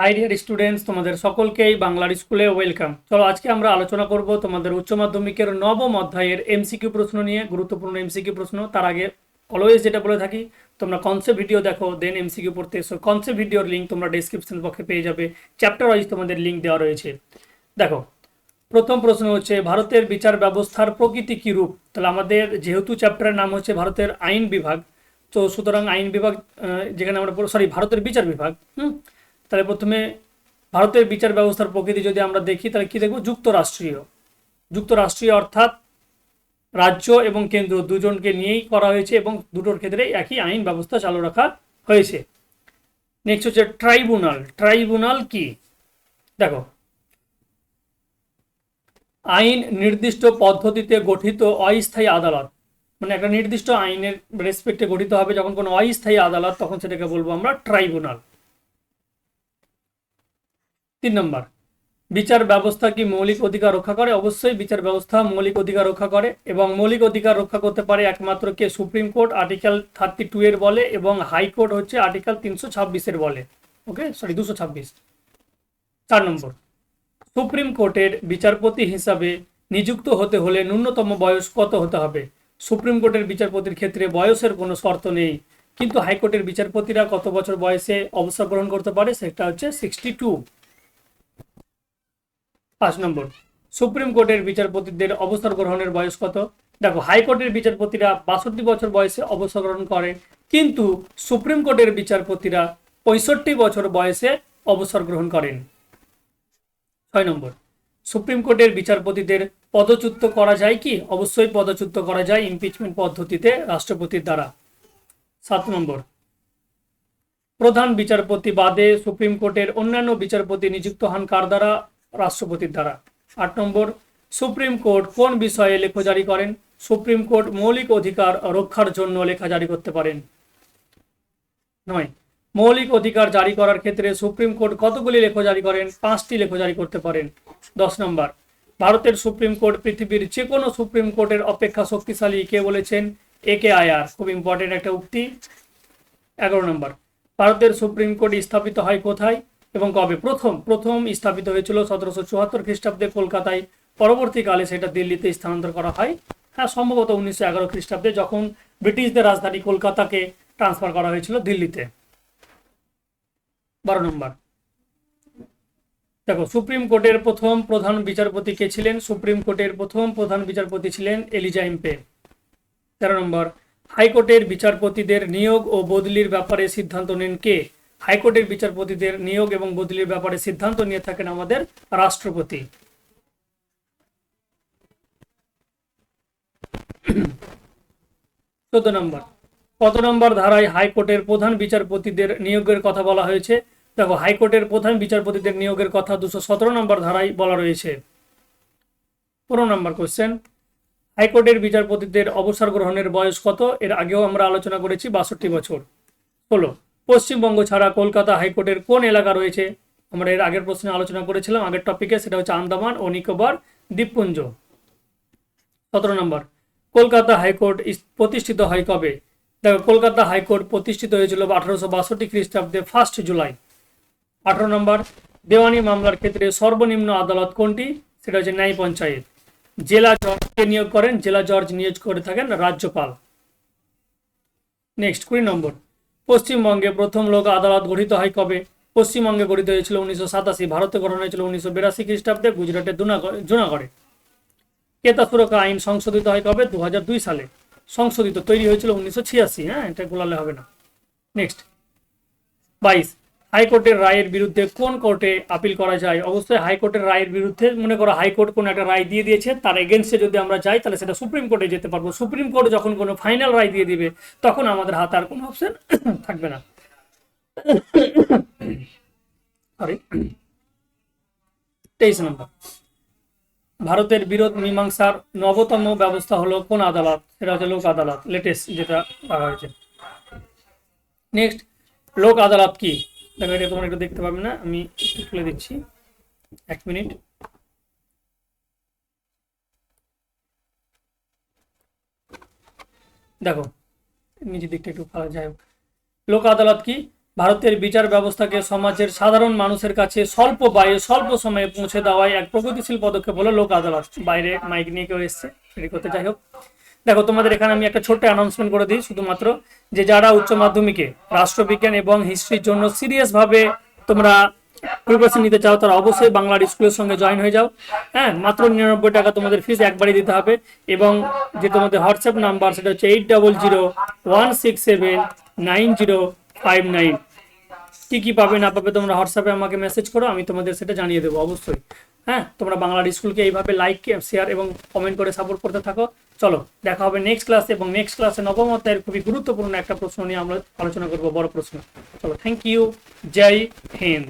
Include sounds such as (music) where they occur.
High dear students তোমাদের সকলকেই বাংলার স্কুলে ওয়েলকাম চলো, আজকে আমরা আলোচনা করব তোমাদের উচ্চ মাধ্যমিকের নবম অধ্যায়ের এমসিকিউ প্রশ্ন নিয়ে, গুরুত্বপূর্ণ এমসিকিউ প্রশ্ন। তার আগে অলওয়েজ যেটা বলে থাকি, তোমরা কনসেপ্ট ভিডিও দেখো দেন এমসিকিউ পড়তে। এসো কনসেপ্ট ভিডিওর লিঙ্ক তোমরা ডিসক্রিপশন বক্সে পেয়ে যাবে। চ্যাপ্টার ওয়াইজ তোমাদের লিঙ্ক দেওয়া রয়েছে। দেখো, প্রথম প্রশ্ন হচ্ছে, ভারতের বিচার ব্যবস্থার প্রকৃতি কী রূপ? তাহলে আমাদের যেহেতু চ্যাপ্টারের নাম হচ্ছে ভারতের আইন বিভাগ, তো সুতরাং আইন বিভাগ যেখানে আমরা সরি ভারতের বিচার বিভাগ, হুম? তাহলে প্রথমে ভারতের বিচার ব্যবস্থার প্রকৃতি যদি আমরা দেখি, তাহলে কি দেখব? যুক্তরাষ্ট্রীয়। যুক্তরাষ্ট্রীয় অর্থাৎ রাজ্য এবং কেন্দ্র দুজনকে নিয়েই করা হয়েছে এবং দুটোর ক্ষেত্রে একই আইন ব্যবস্থা চালু রাখা হয়েছে। নেক্সট হচ্ছে ট্রাইব্যুনাল। ট্রাইব্যুনাল কি? দেখো, আইন নির্দিষ্ট পদ্ধতিতে গঠিত অস্থায়ী আদালত। মানে একটা নির্দিষ্ট আইনের রেসপেক্টে গঠিত হবে। যখন কোনো অস্থায়ী আদালত, তখন সেটাকে বলব আমরা ট্রাইব্যুনাল। তিন নম্বর, বিচার ব্যবস্থা কি মৌলিক অধিকার রক্ষা করে? অবশ্যই বিচার ব্যবস্থা মৌলিক অধিকার রক্ষা করে এবং মৌলিক অধিকার রক্ষা করতে পারে একমাত্র কে? Supreme court, article thirty two এর বলে এবং হাইকোর্ট হচ্ছে আর্টিকেল তিনশো ছাব্বিশের বলে। ওকে? সরি, দুশো ছাব্বিশ। চার নম্বর, সুপ্রিম কোর্টের বিচারপতি হিসাবে নিযুক্ত হতে হলে ন্যূনতম বয়স কত হতে হবে? সুপ্রিম কোর্টের বিচারপতির ক্ষেত্রে বয়সের কোনো শর্ত নেই, কিন্তু হাইকোর্টের বিচারপতিরা কত বছর বয়সে অবসর গ্রহণ করতে পারে? সেটা হচ্ছে সিক্সটি টু পাঁচ নম্বর, সুপ্রিম কোর্টের বিচারপতিদের অবসর গ্রহণের বয়স কত? দেখো, হাইকোর্টের বিচারপতিরা বাষট্টি বছর বয়সে অবসর গ্রহণ করে কিন্তু সুপ্রিম কোর্টের বিচারপতিরা পঁয়ষট্টি বছর বয়সে অবসর গ্রহণ করেন। ছয় নম্বর, সুপ্রিম কোর্টের বিচারপতিদের পদচ্যুত করা যায় কি? অবশ্যই পদচ্যুত করা যায় ইমপিচমেন্ট পদ্ধতিতে রাষ্ট্রপতির দ্বারা। সাত নম্বর, প্রধান বিচারপতি বাদে সুপ্রিম কোর্টের অন্যান্য বিচারপতি নিযুক্ত হন কার দ্বারা? রাষ্ট্রপতির দ্বারা। আট নম্বর, সুপ্রিম কোর্ট কোন বিষয়ে লেখা জারি করেন? সুপ্রিম কোর্ট মৌলিক অধিকার রক্ষার জন্য লেখা জারি করতে পারেন। নয়, মৌলিক অধিকার জারি করার ক্ষেত্রে সুপ্রিম কোর্ট কতগুলি লেখ জারি করেন? পাঁচটি লেখ জারি করতে পারেন। দশ নম্বর, ভারতের সুপ্রিম কোর্ট পৃথিবীর যে কোনো সুপ্রিম কোর্টের অপেক্ষা শক্তিশালী কে বলেছেন? এ কে আয়ার। খুব ইম্পর্টেন্ট একটা উক্তি। এগারো নম্বর, ভারতের সুপ্রিম কোর্ট স্থাপিত হয় কোথায়? এবং কবে? প্রথম প্রথম স্থাপিত হয়েছিল সতেরোশো চুয়াত্তর খ্রিস্টাব্দে কলকাতায়। পরবর্তীকালে সেটা দিল্লিতে স্থানান্তর করা হয়। হ্যাঁ সম্ভবত উনিশশো এগারো খ্রিস্টাব্দে যখন ব্রিটিশদের রাজধানী কলকাতাকে ট্রান্সফার করা হয়েছিল দিল্লিতে। বারো নম্বর। দেখো, সুপ্রিম কোর্টের প্রথম প্রধান বিচারপতি কে ছিলেন? সুপ্রিম কোর্টের প্রথম প্রধান বিচারপতি ছিলেন এলিজা ইম্পে তেরো নম্বর। হাইকোর্টের বিচারপতিদের নিয়োগ ও বদলির ব্যাপারে সিদ্ধান্ত নেন কে? হাইকোর্টের বিচারপতিদের নিয়োগ এবং বদলির ব্যাপারে সিদ্ধান্ত নিয়ে থাকেন আমাদের রাষ্ট্রপতি। চোদ্দ নম্বর। কত নম্বর ধারায় হাইকোর্টের প্রধান বিচারপতিদের নিয়োগের কথা বলা হয়েছে। দেখো, হাইকোর্টের প্রধান বিচারপতিদের নিয়োগের কথা দুশো সতেরো নম্বর ধারায় বলা রয়েছে। পনেরো নম্বর কোশ্চেন হাইকোর্টের বিচারপতিদের অবসর গ্রহণের বয়স কত? এর আগেও আমরা আলোচনা করেছি, বাষট্টি বছর। ষোলো। পশ্চিমবঙ্গ ছাড়া কলকাতা হাইকোর্টের কোন এলাকা রয়েছে? আমরা এর আগের প্রশ্নে আলোচনা করেছিলাম, আগের টপিকে সেটা হচ্ছে আন্দামান ও নিকোবর দ্বীপপুঞ্জ। সতেরো নম্বর, কলকাতা হাইকোর্ট প্রতিষ্ঠিত হয় কবে? দেখো, কলকাতা হাইকোর্ট প্রতিষ্ঠিত হয়েছিল আঠারোশো বাষট্টি খ্রিস্টাব্দে ফার্স্ট জুলাই আঠারো নম্বর, দেওয়ানি মামলার ক্ষেত্রে সর্বনিম্ন আদালত কোনটি? সেটা হচ্ছে ন্যায় পঞ্চায়েত। জেলা জজকে নিয়োগ করেন? জেলা জজ নিয়োগ করে থাকেন রাজ্যপাল। নেক্সট কুড়ি নম্বর পশ্চিমবঙ্গে প্রথম লোক আদালত গঠিত হয় কবে? পশ্চিমবঙ্গে গঠিত হয়েছিল উনিশশো সাতাশি, ভারতে গঠন হয়েছিল উনিশশো বিরাশি খ্রিস্টাব্দে গুজরাটের জুনাগড়ে। কেতা সুরক্ষা আইন সংশোধিত হয় কবে? দু সালে। সংশোধিত তৈরি হয়েছিল উনিশশো ছিয়াশি হ্যাঁ এটা গোলালে হবে না। নেক্সট বাইশ। হাইকোর্টের রায়ের বিরুদ্ধে কোন কোর্টে আপিল করা যায়? অবশ্যই হাইকোর্টের রায়ের বিরুদ্ধে মনে করো হাইকোর্ট কোনো একটা রায় দিয়ে দিয়েছে, তার এগেনস্টে যদি আমরা যাই, তাহলে সেটা সুপ্রিম কোর্টে যেতে পারব। সুপ্রিম কোর্ট যখন কোনো ফাইনাল রায় দিয়ে দিবে, তখন আমাদের হাতে আর কোনো অপশন (coughs) থাকবে না। তেইশ নম্বর। ভারতের বিরোধ মীমাংসার নবতম ব্যবস্থা হলো কোন আদালত? সেটা হচ্ছে লোক আদালত লেটেস্ট যেটা করা হয়েছে। নেক্সট লোক আদালত কি? দেখো এটা তোমরা একটু দেখতে পাবে না। আমি একটু তুলে দিচ্ছি। এক মিনিট। দেখো, নিচের দিকটা একটু যাই হোক। লোক আদালত কি? ভারতের বিচার ব্যবস্থাকে সমাজের সাধারণ মানুষের কাছে স্বল্প ব্যয়ে স্বল্প সময়ে পৌঁছে দেওয়ায় এক প্রগতিশীল পদক্ষেপ হলো লোক আদালত বাইরে মাইক নিয়ে কেউ এসছে। সেটি করতে যাই হোক। দেখো, তোমাদের এখানে আমি একটা ছোট্ট অ্যানাউন্সমেন্ট করে দিই, শুধুমাত্র যে যারা উচ্চ মাধ্যমিকে রাষ্ট্রবিজ্ঞান এবং হিস্ট্রির জন্য সিরিয়াস ভাবে তোমরা প্রিপারেশন নিতে চাও, তারা অবশ্যই বাংলার স্কুলের সঙ্গে জয়েন হয়ে যাও। হ্যাঁ মাত্র নিরানব্বই টাকা তোমাদের ফিস একবারই দিতে হবে এবং যে তোমাদের হোয়াটসঅ্যাপ নাম্বার, সেটা হচ্ছে eight double zero one six seven nine zero five nine কি কি পাবে না পাবে তোমরা হোয়াটসঅ্যাপে আমাকে মেসেজ করো, আমি তোমাদের সেটা জানিয়ে দেবো, অবশ্যই। হ্যাঁ তোমরা বাংলার স্কুলকে এইভাবে লাইক শেয়ার এবং কমেন্ট করে সাপোর্ট করতে থাকো। চলো, দেখা হবে নেক্সট ক্লাসে এবং নেক্সট ক্লাসে নবম অধ্যায়ের খুবই গুরুত্বপূর্ণ একটা প্রশ্ন নিয়ে আমরা আলোচনা করব, বড় প্রশ্ন। চলো থ্যাংক ইউ জয় হিন্দ।